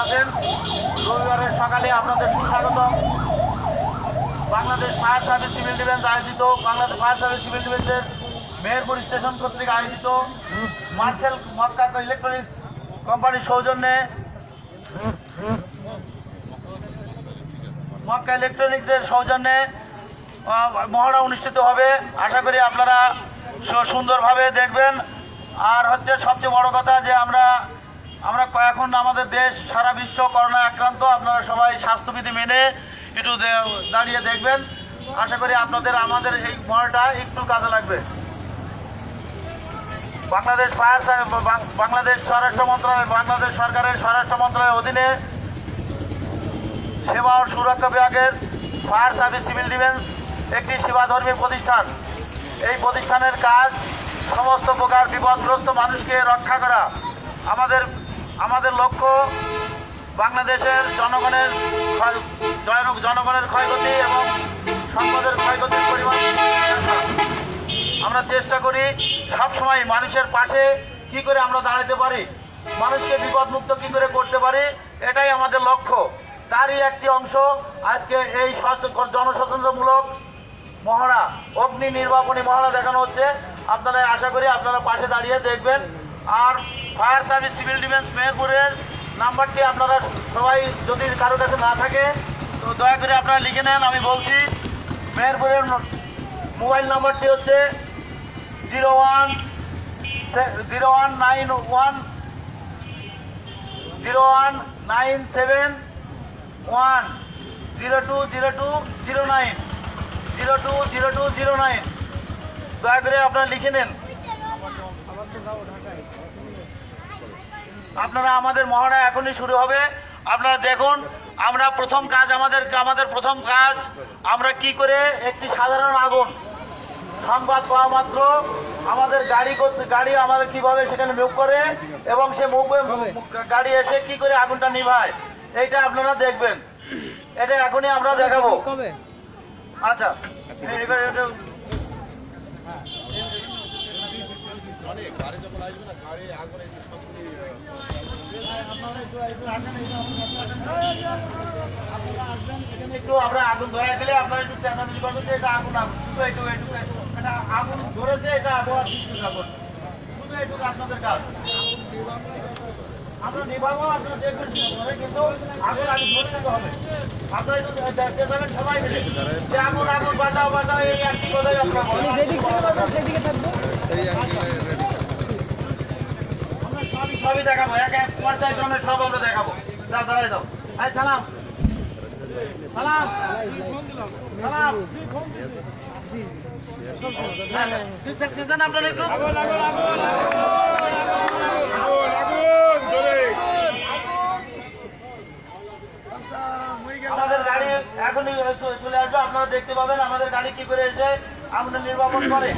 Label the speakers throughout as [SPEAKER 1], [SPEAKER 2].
[SPEAKER 1] আছেন। রবিবারের সকালে আপনাদের সুস্বাগতম Bangladesh fire service civil defence আয়োজিত, বাংলাদেশ ফায়ার সার্ভিস সিভিল ডিফেন্সের মেহেরপুর স্টেশন কর্তৃক আয়োজিত মার্সেল মক্কা ইলেকট্রনিক্স কোম্পানির সৌজন্যে মক্কা ইলেকট্রনিক্সের সৌজন্যে মহড়া অনুষ্ঠিত হবে। আশা করি আপনারা সুন্দরভাবে দেখবেন। আর হচ্ছে সবচেয়ে বড় কথা যে আমরা আমরা এখন আমাদের দেশ, সারা বিশ্ব করোনা আক্রান্ত। আপনারা সবাই স্বাস্থ্যবিধি মেনে একটু দাঁড়িয়ে দেখবেন। আশা করি আপনাদের, আমাদের এই মহড়াটা একটু কাজে লাগবে। বাংলাদেশ ফায়ার সার্ভিস বাংলাদেশ স্বরাষ্ট্র মন্ত্রণালয়, বাংলাদেশ সরকারের স্বরাষ্ট্র মন্ত্রণালয়ের অধীনে সেবা ও সুরক্ষা বিভাগের ফায়ার সার্ভিস সিভিল ডিফেন্স একটি সেবাধর্মী প্রতিষ্ঠান। এই প্রতিষ্ঠানের কাজ সমস্ত প্রকার বিপদগ্রস্ত মানুষকে রক্ষা করা। আমাদের আমাদের লক্ষ্য বাংলাদেশের জনগণের জনগণের ক্ষয়ক্ষতি এবং সম্পদের ক্ষয়ক্ষতির পরিমাণ আমরা চেষ্টা করি সবসময় মানুষের পাশে কি করে আমরা দাঁড়াতে পারি, মানুষকে বিপদমুক্ত কি করে করতে পারি, এটাই আমাদের লক্ষ্য। তারই একটি অংশ আজকে এই জনসচেতনমূলক মহড়া, অগ্নি নির্বাপনী মহড়া দেখানো হচ্ছে। আপনারা আশা করি আপনারা পাশে দাঁড়িয়ে দেখবেন। আর ফায়ার সার্ভিস সিভিল ডিফেন্স মেহেরপুরের নাম্বারটি আপনারা সবাই যদি কারও কাছে না থাকে, তো দয়া করে আপনারা লিখে নেন, আমি বলছি, মেহেরপুরের মোবাইল নাম্বারটি হচ্ছে zero one zero one nine one, zero one nine seven one, zero two zero two, zero nine, zero two zero two, zero nine. দয়া করে আপনারা লিখে নেন। আপনারা আমাদের মহড়া এখনই শুরু হবে। আপনারা দেখুন আমরা প্রথম কাজ আমাদের আমাদের প্রথম কাজ আমরা কি করে একটি সাধারণ আগুন সংবাদ পাওয়া মাত্র। আমাদের গাড়ি করতে গাড়ি আমাদের কীভাবে সেখানে মুভ করে এবং সে মুভ গাড়ি এসে কি করে আগুনটা নিভায় এইটা আপনারা দেখবেন। এটা এখনই আমরা দেখাবো। আচ্ছা এবার এটা একটু আমরা আগুন ধরাই দিলে আপনারা একটু চেঁচামেচি করবেন যে এটা আগুন শুধু এইটুকু এইটুকু এটা আগুন ধরেছে এটা আবহাওয়া সৃষ্টি করবে শুধু এইটুকু আপনাদের কাজ আমরা নিভাবো আপনারা দেখবেন কি কিন্তু আগুন আগে ধরে হবে আপনারা একটু চেঁচাবেন সবাই মিলে যে আগুন আগুন বাঁচাও একটি
[SPEAKER 2] সেদিকে থাকব
[SPEAKER 1] সবই দেখাবো এক এক পর্যায়ক্রমে সব আমরা দেখাবো। যাও দাঁড়াই দাও এই সালাম। সালাম। সালাম।
[SPEAKER 2] জি
[SPEAKER 1] হ্যাঁ, আছে আপনারা একটু আমাদের গাড়ি এখনই চলে আসবে আপনারা দেখতে পাবেন আমাদের গাড়ি কি করে এসে আগুন নির্বাপন করে।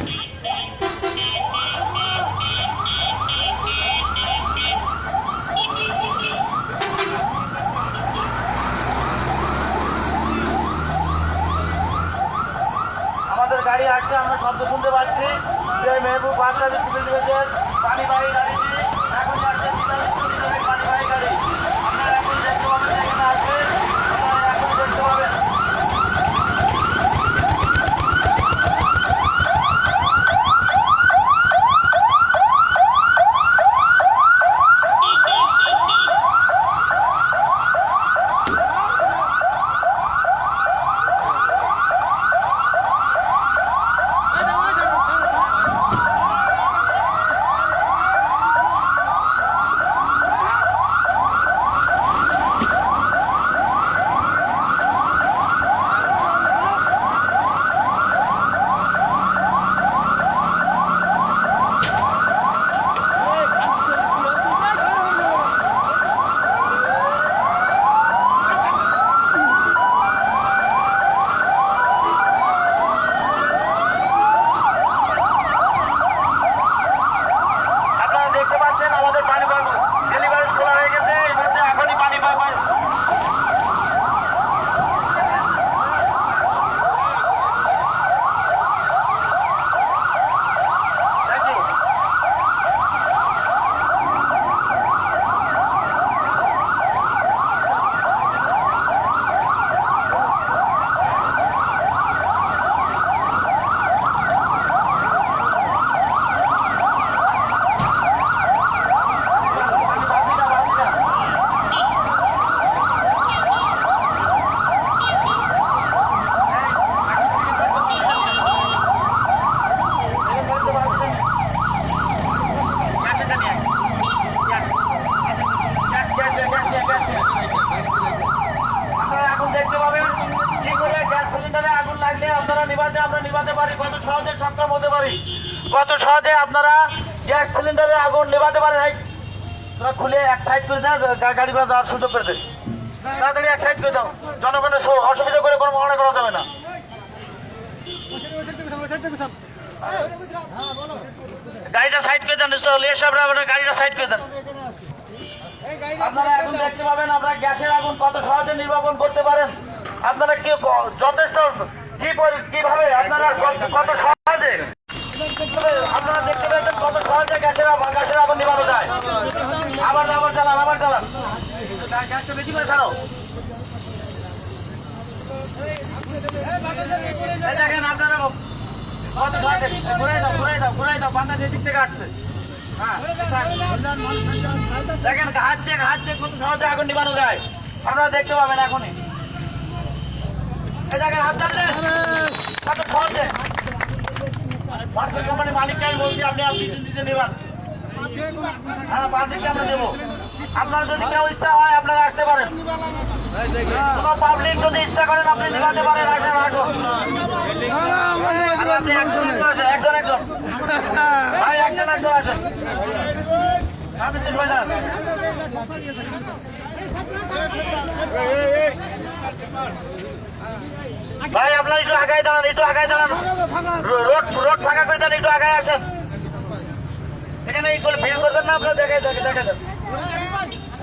[SPEAKER 1] গাড়ি আসছে আমরা শব্দ শুনতে পাচ্ছি। যে মেহবুব বাচ্চাদের সিভিল ডিফেন্সের বাড়ি গাড়িটি গাড়ি ঘোড়া যাওয়ার সুযোগ করে তাড়াতাড়ি এক সাইড করে দাও। জনগণের অসুবিধা করে কোনো মনে করা যাবে না। গাড়িটা সাইড করে দেন আপনার গাড়িটা সাইড করে দেন। আপনারা এখন দেখতে পাবেন আমরা গ্যাসের আগুন কত সহজে নির্বাপন করতে পারেন। আপনারা কি যথেষ্ট কীভাবে আপনারা কত- সহজে আপনারা দেখতে পাচ্ছেন কত সহজে গ্যাসের গ্যাসের আগুন নিভানো যায়। আবার আবার চালান আবার চালান দেখেন আপনারা কত সহজে ঘুরে দাও ঘুরে দাও ঘুরে দাও দিক থেকে আসছে। হ্যাঁ দেখেন হাত দিয়ে হাত সহজে আগুন নিবানো যায়। আপনারা দেখতে পাবেন এখনই। দেখেন হাত চালতে কত সহজে মালিককে আমি বলছি, আপনি আপনি নিজে নেবেন। হ্যাঁ বাদিকে আমরা দেবো। আপনার যদি কেউ ইচ্ছা হয়, আপনারা আসতে পারেন। কোনো পাবলিক যদি ইচ্ছা করেন, আপনি নিবাতে পারেন একজন একজন ভাই, একজন একজন আসেন। ভাই, আপনার একটু আগায় দাঁড়ান, একটু আগায় দাঁড়ান। রোড রোড ফাঁকা করে দেন, একটু আগায় আসেন। এখানে ভিড় করবেন না, আপনার দেখে দেখে দেখে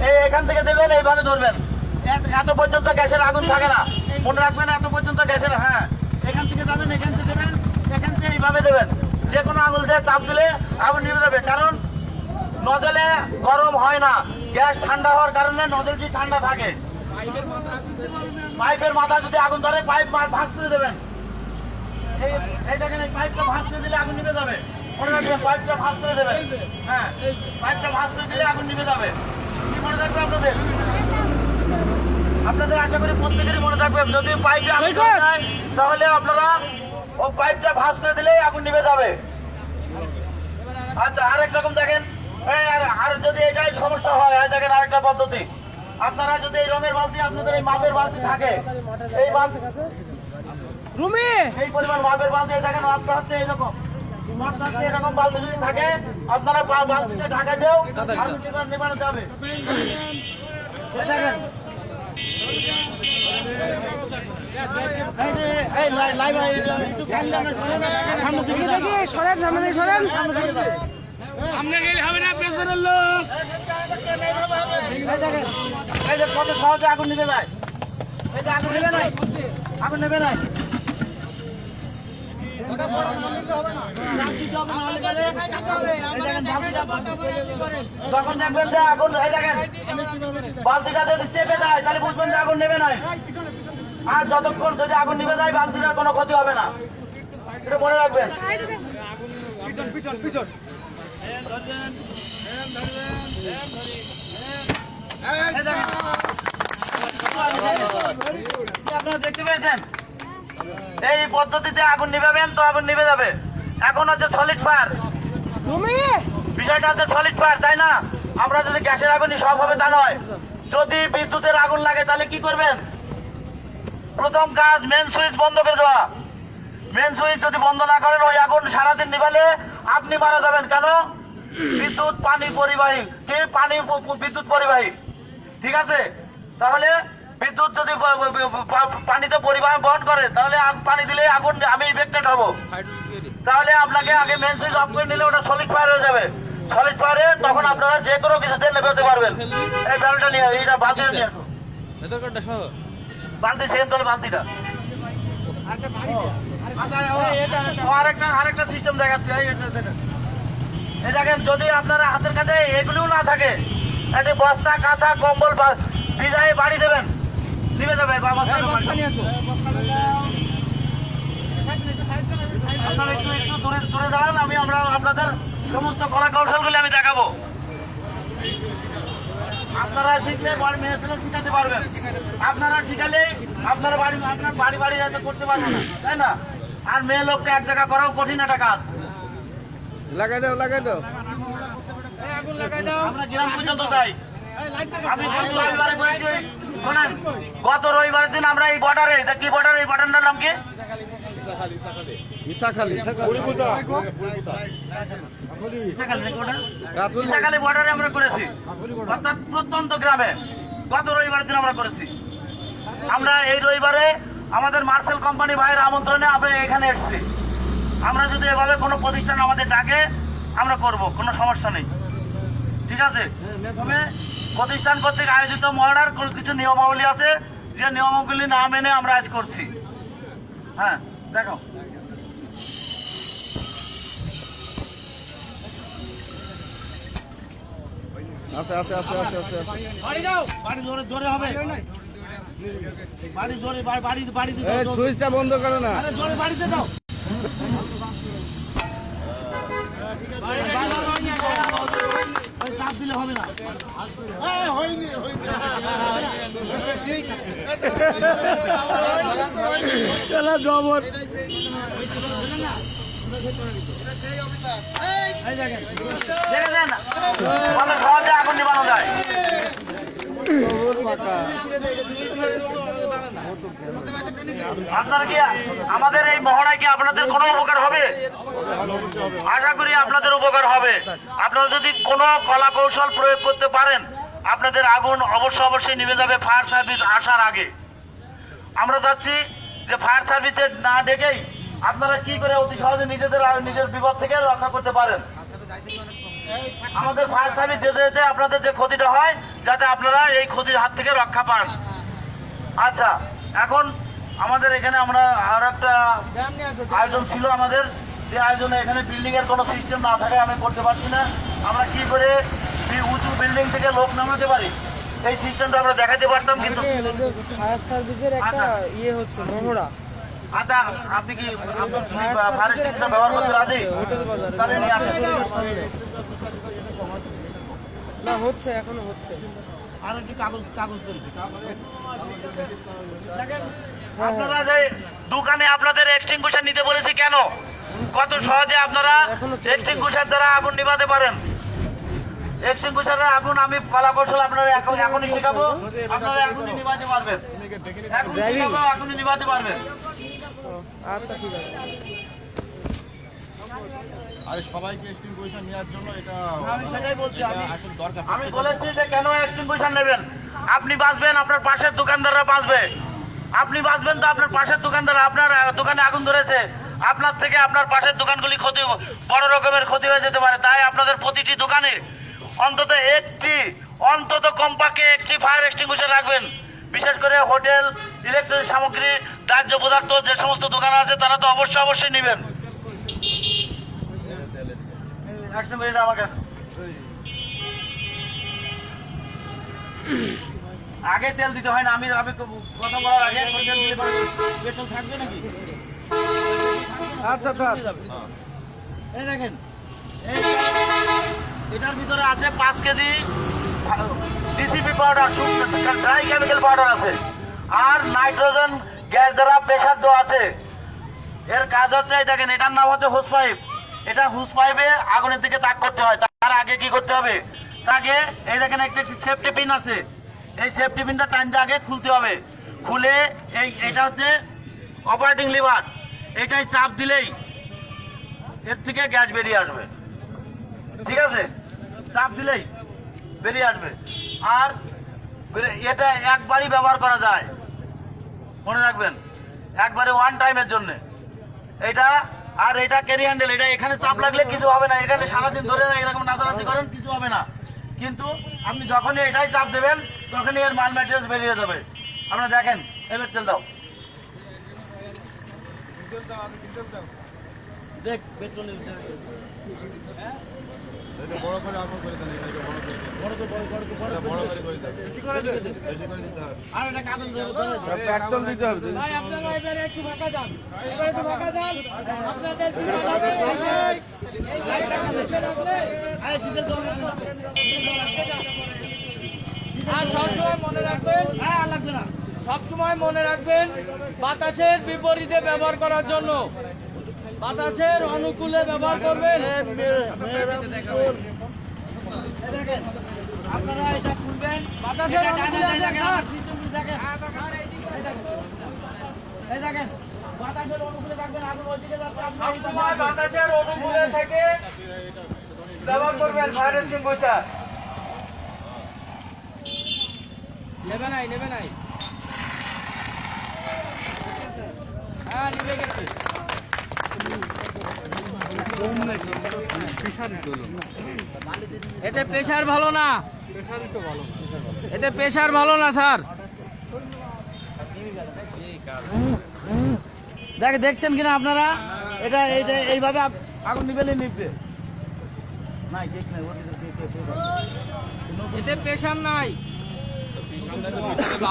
[SPEAKER 1] এই এখান থেকে দেবেন, এইভাবে ধরবেন। এত- পর্যন্ত গ্যাসের আগুন থাকে না। মনে রাখবেন, এত পর্যন্ত গ্যাসের হ্যাঁ এখান থেকে যাবেন, এখান থেকে দেবেন, এখান থেকে এইভাবে দেবেন। যে কোনো আঙুল দিয়ে চাপ দিলে আগুন নিভে যাবে। কারণ নজলে গরম হয় না। গ্যাস ঠান্ডা হওয়ার কারণে নজলটি ঠান্ডা থাকে। পাইপের মাথা যদি আগুন ধরে, পাইপ ভাঁজ করে দেবেন। এই দেখেন, এই পাইপটা ভাঁজ করে দিলে আগুন নিভে যাবে। রাখবেন, পাইপটা ভাঁজ করে দেবেন। হ্যাঁ পাইপটা ভাঁজ করে দিলে আগুন নিভে যাবে। মনে আপনাদের। আপনাদের আশা করি প্রত্যেকেরই মনে থাকবে। যদি পাইপে আগুন যায় তাহলে আপনারা ও পাইপটা ভাঁজ করে দিলেই আগুন নিভে যাবে। আচ্ছা আরেক রকম দেখেন। আর- আর যদি এটাই সমস্যা হয় দেখেন আরেকটা পদ্ধতি। আপনারা যদি এই রঙের বালতি আপনাদের এই মাপের বালতি থাকে এই বালতি
[SPEAKER 2] রুমি!
[SPEAKER 1] এই পরিমাণ মাপের বালতি দেখেন মাপটা হচ্ছে হচ্ছে এরকম বালতি থাকে আপনারা বালতিতে ঢাকা আগুন নিবানো যাবে। আমরা সরেন,
[SPEAKER 2] সরেন দিকে সরেন
[SPEAKER 1] এই দেখেন, এই যে কত সহজে আগুন নিভে যায়। এই যে আগুন নেবে নাই? আগুন নেবে নাই? যখন দেখবেন যে আগুন এই দেখেন বালতিটা যদি চেপে যায় তাহলে বুঝবেন যে আগুন নেবে নাই আর যতক্ষণ যদি আগুন নিভে যায় বালতিটার কোনো ক্ষতি হবে না এটা মনে রাখবেন আপনারা দেখতে পেয়েছেন এই পদ্ধতিতে আগুন নিভাবেন তো আগুন নিভে যাবে। এখন হচ্ছে সলিড ফায়ার
[SPEAKER 2] রুমি
[SPEAKER 1] বিষয়টা হচ্ছে সলিড ফায়ার তাই না? আমরা যদি গ্যাসের আগুনই সব হবে তা নয়। যদি বিদ্যুতের আগুন লাগে তাহলে কি করবেন? প্রথম কাজ মেন সুইচ বন্ধ করে দেওয়া। মেন সুইচ যদি বন্ধ না করেন ওই আগুন সারাদিন নিভালে আপনি মারা যাবেন। কেন? বিদ্যুৎ পানি পরিবাহী। কি? পানি বিদ্যুৎ পরিবাহী। ঠিক আছে? তাহলে বিদ্যুৎ যদি পানিতে পরিবহন বহন করে তাহলে আগ- পানি দিলে আগুন আমি ইফেক্টেড হব। তাহলে আপনাকে আগে মেন সুইচ অফ করে নিলে ওটা সলিড ফায়ার হয়ে যাবে। সলিড ফায়ারে তখন আপনারা যে কোনো কিছু কিছুতে নেবে পারবেন। এই ব্যালটা নিয়ে এইটা বালতিটা নিয়ে আসুন। বালতি সেম তাহলে বালতিটা। আরেকটা আরেকটা সিস্টেম দেখাচ্ছি এই এটা দেখেন। এই দেখেন যদি আপনারা হাতের কাছে এগুলিও না থাকে একটি বস্তা কাঁথা কম্বল ভিজায় বাড়ি দেবেন। দিবে যাবে বা বস্তা বাড়ি। আপনারা একটু একটু দূরে দূরে দাঁড়ান আমি আমরা আপনাদের সমস্ত কলা কৌশলগুলি আমি দেখাবো। আপনারা শিখলে বাড়ি মেয়ে ছেলে শিখাতে পারবেন। আপনারা শিখালে আপনারা বাড়ি আপনার বাড়ি বাড়ি যাতে করতে পারবেন না তাই না? আর মেয়ে লোককে এক জায়গা করাও কঠিন একটা কাজ।
[SPEAKER 3] লাগাই দাও লাগাই দাও।
[SPEAKER 1] আমরা গ্রাম পর্যন্ত যাই। আমি গত রবিবারে শোনেন গত দিন আমরা এই বর্ডারে কি বর্ডার এই বর্ডারটার নাম কি?
[SPEAKER 3] ইসাখালি
[SPEAKER 1] ইসাখালী? বর্ডারে আমরা করেছি। অর্থাৎ প্রত্যন্ত গ্রামে। গত রবিবারের দিন আমরা করেছি। আমরা এই রবিবারে আমাদের মার্সেল কোম্পানি ভাইয়ের আমন্ত্রণে আমরা এখানে এসেছি। আমরা যদি এভাবে কোনো প্রতিষ্ঠান আমাদের ডাকে আমরা করব কোনো সমস্যা নেই। ঠিক আছে? তবে প্রতিষ্ঠান কর্তৃক আয়োজিত মহড়ার কিছু নিয়মাবলী আছে। যে নিয়মগুলি না মেনে আমরা আজ করছি। হ্যাঁ? দেখো।
[SPEAKER 3] আছে আছে আছে আছে আছে আছে
[SPEAKER 1] বাড়ি যাও। বাড়ি জোরে জোরে হবে। বাড়ি জোরে বাড়ি বাড়ি বাড়িতে
[SPEAKER 3] এই সুইচটা বন্ধ করো না।
[SPEAKER 1] আরে জোরে বাড়িতে ওই চাপ দিলে হবে না।
[SPEAKER 3] এলা জবর
[SPEAKER 1] নিবানো যায়
[SPEAKER 3] পাকা
[SPEAKER 1] কি আমাদের এই মহড়ায় কি আপনাদের কোনো উপকার হবে? আশা করি আপনাদের উপকার হবে। আপনারা যদি কোনো কলা কৌশল প্রয়োগ করতে পারেন, আপনাদের আগুন অবশ্যই অবশ্যই নিভে যাবে ফায়ার সার্ভিস আসার আগে। আমরা চাচ্ছি যে ফায়ার সার্ভিসে না ডেকেই আপনারা কি করে অতি সহজে নিজেদের আর নিজের বিপদ থেকে রক্ষা করতে পারেন? আমাদের ফায়ার সার্ভিস যেতে যেতে আপনাদের যে ক্ষতিটা হয়, যাতে আপনারা এই ক্ষতির হাত থেকে রক্ষা পান। আচ্ছা এখন আমাদের এখানে আমরা আর একটা আয়োজন ছিল আমাদের। যে আয়োজনে এখানে বিল্ডিং এর কোনো সিস্টেম না থাকে আমি করতে পারছি না। আমরা কি করে উঁচু বিল্ডিং থেকে লোক নামাতে পারি? এই সিস্টেমটা আমরা দেখাতে পারতাম কিন্তু।
[SPEAKER 2] ফায়ার সার্ভিসের একটা
[SPEAKER 1] আচ্ছা।
[SPEAKER 2] ইয়ে হচ্ছে মহড়া
[SPEAKER 1] আচ্ছা আপনি কি ফায়ার সিস্টেম ব্যবহার করতে রাজি? তাহলে নিয়ে আসেন।
[SPEAKER 2] না হচ্ছে এখনও হচ্ছে।
[SPEAKER 1] আর একটু কাগজ কাগজ আপনারা যে দোকানে আপনাদের এক্সটিংগুইশার নিতে বলেছি কেন? কত সহজে আপনারা এক্সটিংগুইশার দ্বারা আগুন নিভাতে পারেন? এক্সটিংগুইশারের আগুন আমি কলা কৌশল আপনারা এখন এখনই শেখাবো। আপনারা এখনই নিভাতে পারবেন। এখন শেখাবো এখনই নিভাতে পারবেন।
[SPEAKER 2] আচ্ছা ঠিক আছে।
[SPEAKER 4] আরে সবাইকে স্টিম পজিশন নেওয়ার জন্য এটা
[SPEAKER 1] আমি সেটাই বলছি আমি
[SPEAKER 4] আসল দরকার।
[SPEAKER 1] আমি বলেছি যে কেন এক্সটিংগুইশার নেবেন? আপনি বাঁচবেন আপনার পাশের দোকানদাররা বাঁচবে। আপনি বাঁচবেন তো আপনার পাশের দোকানদার আপনার দোকানে আগুন ধরেছে। আপনার থেকে আপনার পাশের দোকানগুলি ক্ষতি বড় রকমের ক্ষতি হয়ে যেতে পারে। তাই আপনাদের প্রতিটি দোকানে অন্তত একটি অন্তত কমপক্ষে একটি ফায়ার এক্সটিংগুইশার রাখবেন। বিশেষ করে হোটেল ইলেকট্রনিক সামগ্রী দাহ্য পদার্থ যে সমস্ত দোকান আছে তারা তো অবশ্যই অবশ্যই নেবেন। আগে তেল দিতে হয় না আমি আমি কথা বলার আগে পেট্রোল থাকবে নাকি?
[SPEAKER 3] আচ্ছা থাক
[SPEAKER 1] এই দেখেন। এই এটার ভিতরে আছে পাঁচ KG DCP powder dry chemical powder আছে। আর নাইট্রোজেন গ্যাস দ্বারা প্রেশার দেওয়া আছে। এর কাজ হচ্ছে, এই দেখেন, এটার নাম হচ্ছে হুস পাইপ। এটা হুস পাইপে আগুনের দিকে তাক করতে হয়। তার আগে কি করতে হবে? আগে, এই দেখেন, একটা সেফটি পিন আছে। এই সেফটি পিনটা টাইমটা আগে খুলতে হবে। খুলে এই, এটা হচ্ছে অপারেটিং লিভার এটাই চাপ দিলেই এর থেকে গ্যাস বেরিয়ে আসবে। ঠিক আছে? চাপ দিলেই বেরিয়ে আসবে। আর এটা একবারই ব্যবহার করা যায়। মনে রাখবেন, একবারে ওয়ান টাইমের জন্য। এটা আর এটা ক্যারি হ্যান্ডেল এটা এখানে চাপ লাগলে কিছু হবে না। এখানে সারাদিন ধরে না, এরকম নাচানাচি করেন, কিছু হবে না। কিন্তু আপনি যখনই এটাই চাপ দেবেন, তখনই এর মাল ম্যাটেরিয়ালস বেরিয়ে যাবে। আপনারা দেখেন, এবার তেল দাও।
[SPEAKER 5] এটা বড় করে আগুন করে দেন এটা বড় করে বড় করে বড় করে বড় বড় করে করে দেন। বেশি করে দিতে বেশি করে দিতে হবে।
[SPEAKER 3] পেট্রোল দিতে হবে।
[SPEAKER 2] ভাই আপনারা এবারে একটু ফাঁকা যান। এবারে একটু ফাঁকা যান। আপনাদের এই গাড়িটা কাছে রাখলে আর সবসময় মনে রাখবেন হ্যাঁ লাগবে না। সবসময় মনে রাখবেন বাতাসের বিপরীতে ব্যবহার করার জন্য। বাতাসের অনুকূলে ব্যবহার করবেন। আপনারা এটা খুলবেন। বাতাসের অনুকূলে সবসময় বাতাসের অনুকূলে থেকে ব্যবহার করবেন ফায়ার নেবে নাই নেবে নাই। হ্যাঁ নিবে গেছে। এতে প্রেশার ভালো না। এতে প্রেশার ভালো না স্যার।
[SPEAKER 1] দেখ দেখছেন কিনা আপনারা? এটা এটা এইভাবে আগুন নিবেলে নিবে।
[SPEAKER 2] এতে প্রেশার নাই।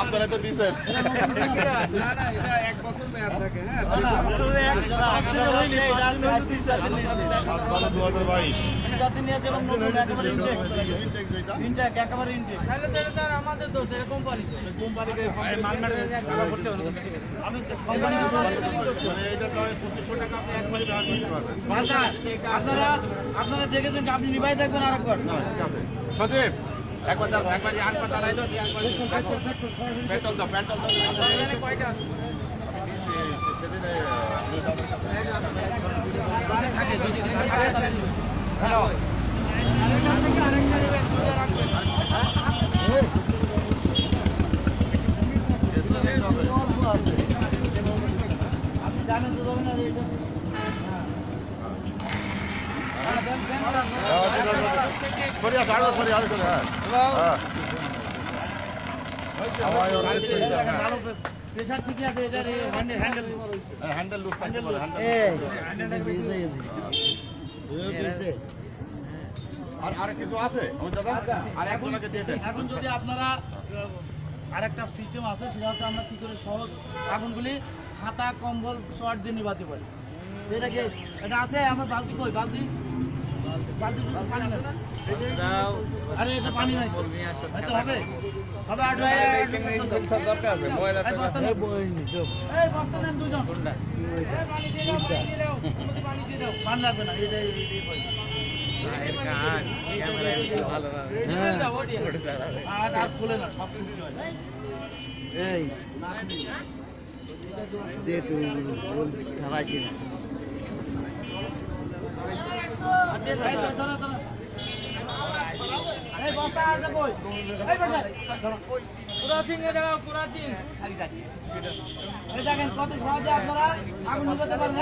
[SPEAKER 5] আপনারা তো দিছেন।
[SPEAKER 3] না না এটা এক বছর মেয়াদ থাকে হ্যাঁ?
[SPEAKER 1] আপনারা দেখেছেন আপনি নিভাই দেখবেন আরেকবার
[SPEAKER 5] সজীব একবার দাও একবার আন পা চালাই দাও একবার পেট্রোল দাও পেট্রোল দাও
[SPEAKER 2] কয়টা
[SPEAKER 5] সরি আছে আরও সরি সরি হ্যাঁ। হ্যাঁ।
[SPEAKER 1] প্রেশার ঠিকই আছে এটা হ্যান্ডেল হ্যান্ডেল
[SPEAKER 5] হ্যান্ডেল লুজ থাকতে হ্যান্ডেল আর আর কিছু আছে? আর একজনকে দিয়ে দেন
[SPEAKER 1] এখন যদি আপনারা আরেকটা সিস্টেম আছে সেটা হচ্ছে আমরা কি করে সহজ আগুনগুলি হাতা কম্বল শর্ট দিয়ে নিভাতে পারি। এটা এটা আছে? আমার বালতি কই? বালতি? বালতি এই
[SPEAKER 2] দাও পানি
[SPEAKER 1] লাগবে না দেখেন কত সহজে আপনারা আগুন পারেন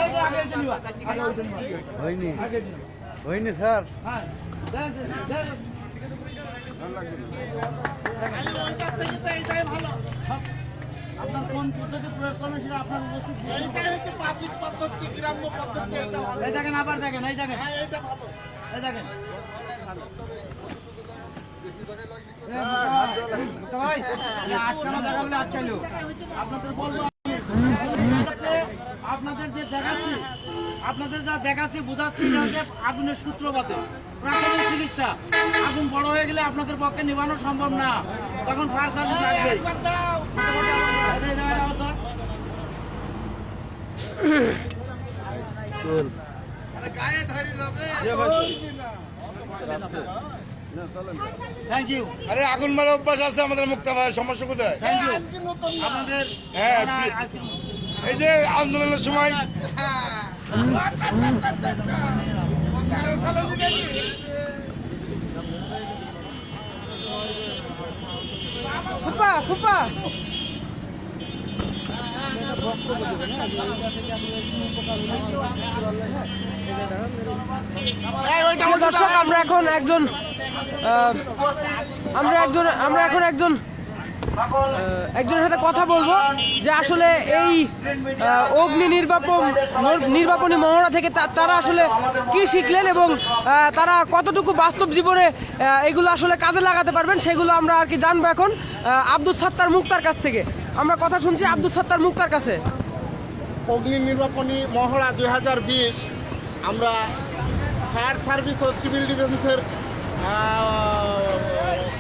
[SPEAKER 3] হয়নি স্যার
[SPEAKER 1] হ্যাঁ দেন। আপনার কোন পদ্ধতি প্রয়োগ করবেন সেটা আপনার উপস্থিত এই দেখেন আবার দেখেন এই দেখেন। এই দেখেন। আপনাদের যে দেখাচ্ছি আপনাদের যা দেখাচ্ছি বোঝাচ্ছি হচ্ছে আগুনের সূত্রপাতে প্রাথমিক চিকিৎসা। আগুন বড় হয়ে গেলে আপনাদের পক্ষে নিবানো সম্ভব না। তখন ফায়ার সার্ভিস লাগবে। থ্যাংক ইউ
[SPEAKER 5] আরে আগুন মারা অভ্যাস আছে আমাদের মুক্তা ভাই সমস্যা কোথায়?
[SPEAKER 1] ইউ আপনাদের
[SPEAKER 5] হ্যাঁ, এই যে আন্দোলনের সময়
[SPEAKER 2] ফুপা ফুপা। প্রিয় দর্শক আমরা এখন একজন আমরা একজন আমরা এখন একজন
[SPEAKER 6] একজনের সাথে কথা বলব যে আসলে এই অগ্নি নির্বাপন, নর- নির্বাপনী মহড়া থেকে তারা আসলে কি শিখলেন এবং তারা কতটুকু বাস্তব জীবনে এগুলো আসলে কাজে লাগাতে পারবেন সেগুলো আমরা আর কি জানব এখন আব্দুল সাত্তার মুক্তার কাছ থেকে। আমরা কথা শুনছি আব্দুল সাত্তার মুক্তার কাছে।
[SPEAKER 7] অগ্নি নির্বাপনী মহড়া দুই হাজার বিশ, আমরা ফায়ার সার্ভিস ও সিভিল ডিফেন্সের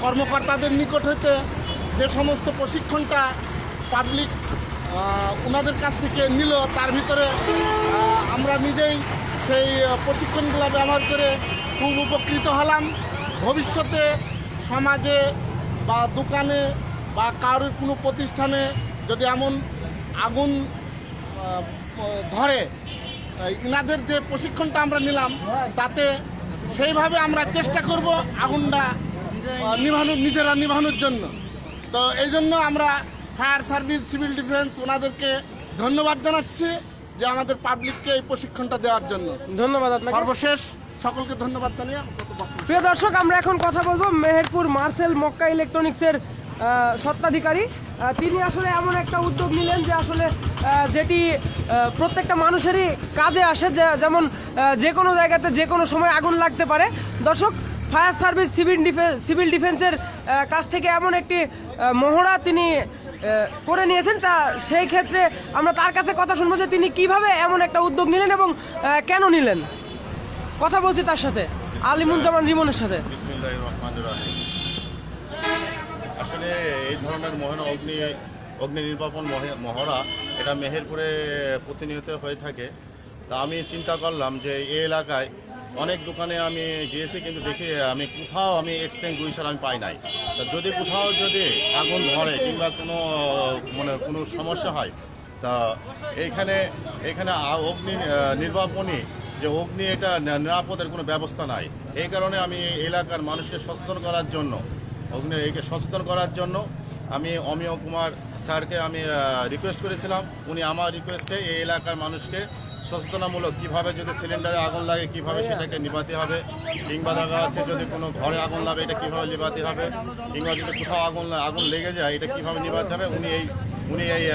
[SPEAKER 7] কর্মকর্তাদের নিকট হতে যে সমস্ত প্রশিক্ষণটা পাবলিক ওনাদের কাছ থেকে নিল, তার ভিতরে আমরা নিজেই সেই প্রশিক্ষণগুলো ব্যবহার করে খুব উপকৃত হলাম। ভবিষ্যতে সমাজে বা দোকানে বা কারোর কোনো প্রতিষ্ঠানে যদি এমন আগুন ধরে ইনাদের যে প্রশিক্ষণটা আমরা নিলাম, তাতে সেইভাবে আমরা চেষ্টা করব আগুনটা নিভানোর, নিজেরা নিভানোর জন্য। তো এই জন্য আমরা ফায়ার সার্ভিস সিভিল ডিফেন্স ওনাদেরকে ধন্যবাদ জানাচ্ছি যে আমাদের পাবলিককে এই প্রশিক্ষণটা দেওয়ার জন্য।
[SPEAKER 6] ধন্যবাদ আপনাকে।
[SPEAKER 7] সর্বশেষ সকলকে ধন্যবাদ জানিয়ে।
[SPEAKER 6] প্রিয় দর্শক আমরা এখন কথা বলব মেহেরপুর মার্সেল মক্কা ইলেকট্রনিক্সের আহ, স্বত্বাধিকারী। তিনি আসলে এমন একটা উদ্যোগ নিলেন যে আসলে যেটি প্রত্যেকটা মানুষেরই কাজে আসে যেমন যে কোনো জায়গাতে যে কোনো সময় আগুন লাগতে পারে। দর্শক fire service civil defence civil ডিফেন্সের কাছ থেকে এমন একটি মহড়া তিনি করে নিয়েছেন, তা সেই ক্ষেত্রে আমরা তার কাছে কথা শুনব যে তিনি কীভাবে এমন একটা উদ্যোগ নিলেন এবং কেন নিলেন। কথা বলছি তার সাথে, আলিমুজ্জামান রিমনের সাথে।
[SPEAKER 5] আসলে এই ধরনের মহান অগ্নি অগ্নি নির্বাপন মহড়া এটা মেহেরপুরে, প্রতিনিয়ত হয়ে থাকে। তা আমি চিন্তা করলাম যে এই এলাকায় অনেক দোকানে আমি গিয়েছি, কিন্তু দেখি আমি কোথাও আমি এক্সটেংগুইশার আমি পাই নাই। তা যদি কোথাও যদি আগুন ধরে কিংবা কোনো মানে কোনো সমস্যা হয়, তা এইখানে এখানে অগ্নি নির্বাপনী যে অগ্নি এটা নিরাপদের কোনো ব্যবস্থা নাই। এই কারণে আমি এলাকার মানুষকে সচেতন করার জন্য অগ্নি একে সচেতন করার জন্য আমি অমিয় কুমার স্যারকে আমি রিকোয়েস্ট করেছিলাম। উনি আমার রিকোয়েস্টে এই এলাকার মানুষকে সচেতনামূলক কীভাবে যদি সিলিন্ডারে আগুন লাগে, কীভাবে সেটাকে নিভাতে হবে? কিংবা দেখা যাচ্ছে যদি কোনো ঘরে আগুন লাগে, এটা কীভাবে নিভাতে হবে? কিংবা যদি কোথাও আগুন আগুন লেগে যায়, এটা কীভাবে নিভাতে হবে? উনি এই উনি এই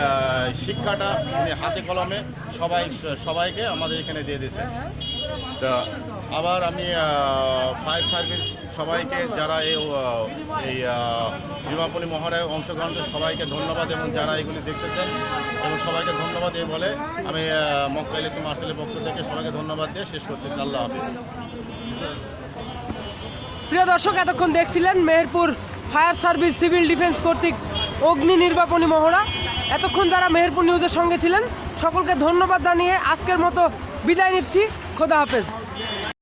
[SPEAKER 5] শিক্ষাটা, উনি হাতে কলমে সবাই, সবাইকে আমাদের এখানে দিয়ে দিয়েছেন। তা আবার আমি ফায়ার সার্ভিস সবাইকে যারা এই এই নির্বাপনী মহড়ায় অংশগ্রহণ করে সবাইকে ধন্যবাদ এবং যারা এগুলি দেখতেছেন এবং সবাইকে ধন্যবাদ এই বলে আমি আহ, মক্কা ইলেকট্রিক মার্শালের পক্ষ থেকে সবাইকে ধন্যবাদ দিয়ে শেষ করতেছি। আল্লাহ হাফিজ।
[SPEAKER 6] প্রিয় দর্শক এতক্ষণ দেখছিলেন Meherpur fire service civil defence কর্তৃক অগ্নি নির্বাপনী মহড়া। এতক্ষণ যারা মেহেরপুর নিউজের সঙ্গে ছিলেন সকলকে ধন্যবাদ জানিয়ে আজকের মতো বিদায় নিচ্ছি। খোদা হাফেজ।